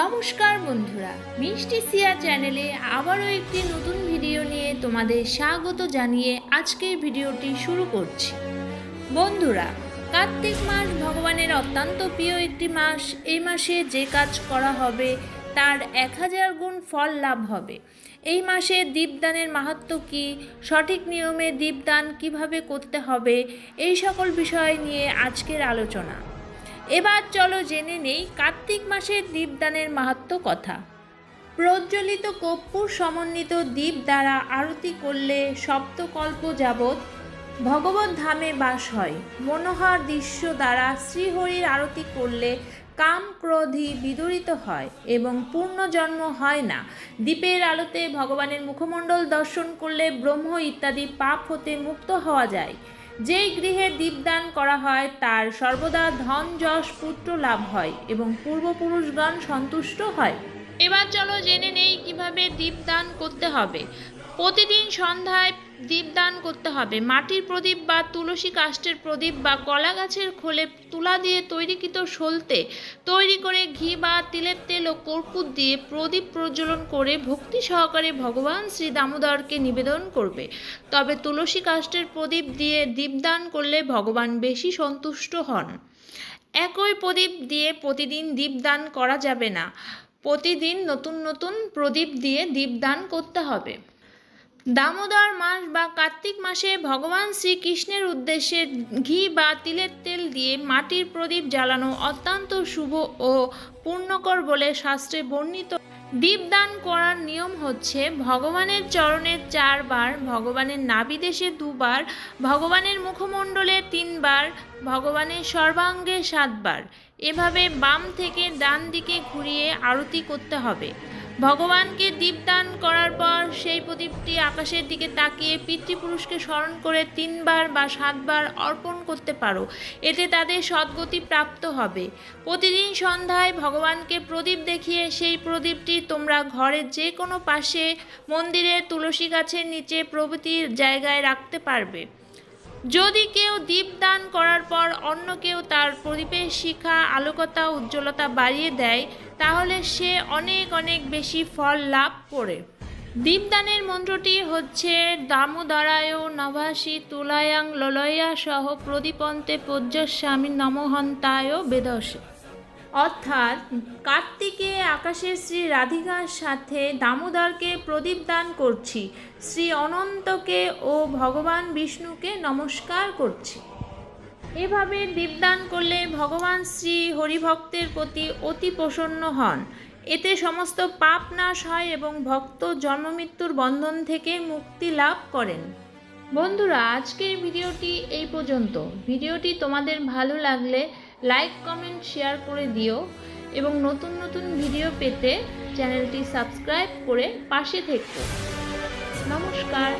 নমস্কার বন্ধুরা, মিষ্টি সিয়া চ্যানেলে আবারও একটি নতুন ভিডিও নিয়ে তোমাদের স্বাগত জানিয়ে আজকের ভিডিওটি শুরু করছি। বন্ধুরা, কার্তিক মাস ভগবানের অত্যন্ত প্রিয় একটি মাস। এই মাসে যে কাজ করা হবে তার এক হাজার গুণ ফল লাভ হবে। এই মাসে দীপদানের মাহাত্ম্য কী, সঠিক নিয়মে দীপদান কীভাবে করতে হবে, এই সকল বিষয় নিয়ে আজকের আলোচনা। এবার চলো জেনে নেই কার্তিক মাসের দীপদানের মাহাত্ম কথা। প্রজ্বলিত কর্পূর সমন্বিত দ্বীপ দ্বারা আরতি করলে সপ্তকল্প যাবৎ ভগবত ধামে বাস হয়। মনোহর দৃশ্য দ্বারা শ্রীহরির আরতি করলে কাম ক্রোধি বিদরিত হয় এবং পূর্ণজন্ম হয় না। দ্বীপের আলোতে ভগবানের মুখমণ্ডল দর্শন করলে ব্রহ্ম ইত্যাদি পাপ হতে মুক্ত হওয়া যায়। যেই গৃহে দীপদান করা হয়, তার সর্বদা ধন যশ পুত্র লাভ হয় এবং পূর্বপুরুষগণ সন্তুষ্ট হয়। এবার চলো জেনে নেই কীভাবে দীপদান করতে হবে। প্রতিদিন সন্ধ্যায় দীপদান করতে হবে। মাটির প্রদীপ বা তুলসী কাষ্ঠের প্রদীপ বা কলা গাছের খোলে তুলা দিয়ে তৈরিকৃত সলতে তৈরি করে ঘি বা তিলের তেল ও কর্পূর দিয়ে প্রদীপ প্রজ্বলন করে ভক্তি সহকারে ভগবান শ্রী দামোদরকে নিবেদন করবে। তবে তুলসী কাষ্ঠের প্রদীপ দিয়ে দীপদান করলে ভগবান বেশি সন্তুষ্ট হন। একই প্রদীপ দিয়ে প্রতিদিন দীপদান করা যাবে না। প্রতিদিন নতুন নতুন প্রদীপ দিয়ে দীপদান করতে হবে। দামোদর মাস বা কার্তিক মাসে ভগবান শ্রীকৃষ্ণের উদ্দেশ্যে ঘি বা তিলের তেল দিয়ে মাটির প্রদীপ জ্বালানো অত্যন্ত শুভ ও পূর্ণকর বলে শাস্ত্রে বর্ণিত। দীপদান করার নিয়ম হচ্ছে ভগবানের চরণে চারবার ভগবানের নাবিদেশে দুবার, ভগবানের মুখমণ্ডলে তিনবার, ভগবানের সর্বাঙ্গে সাতবার। এভাবে বাম থেকে ডান দিকে ঘুরিয়ে আরতি করতে হবে। ভগবানকে দীপদান করার পর সেই প্রদীপটি আকাশের দিকে তাকিয়ে পিতৃপুরুষকে স্মরণ করে তিনবার বা সাতবার অর্পণ করতে পারো। এতে তাদের সদ্গতি প্রাপ্ত হবে। প্রতিদিন সন্ধ্যায় ভগবানকে প্রদীপ দেখিয়ে সেই প্রদীপটি তোমরা ঘরের যে কোনো পাশে মন্দিরের তুলসী গাছের নিচে প্রভৃতির জায়গায় রাখতে পারবে। যদি কেউ দীপদান করার পর অন্য কেউ তার প্রদীপের শিখা, আলোকতা, উজ্জ্বলতা বাড়িয়ে দেয়, তাহলে সে অনেক অনেক বেশি ফল লাভ করে। দীপদানের মন্ত্রটি হচ্ছে, দামোদরায় নভাসী তুলায়াং ললয়া সহ প্রদীপন্তে পূজ্যস্বামী নমহন্তায় বেদসে। অর্থাৎ কার্তিকে আকাশের শ্রী রাধিকার সাথে দামোদরকে প্রদীপ দান করছি। শ্রী অনন্তকে ও ভগবান বিষ্ণুকে নমস্কার করছি। এভাবে দীপদান করলে ভগবান শ্রী হরিভক্তের প্রতি অতি প্রসন্ন হন। এতে সমস্ত পাপ নাশ হয় এবং ভক্ত জন্মমৃত্যুর বন্ধন থেকে মুক্তি লাভ করেন। বন্ধুরা, আজকের ভিডিওটি এই পর্যন্ত। ভিডিওটি তোমাদের ভালো লাগলে লাইক, কমেন্ট, শেয়ার করে দিও এবং নতুন নতুন ভিডিও পেতে চ্যানেলটি সাবস্ক্রাইব করে পাশে থেকো। নমস্কার।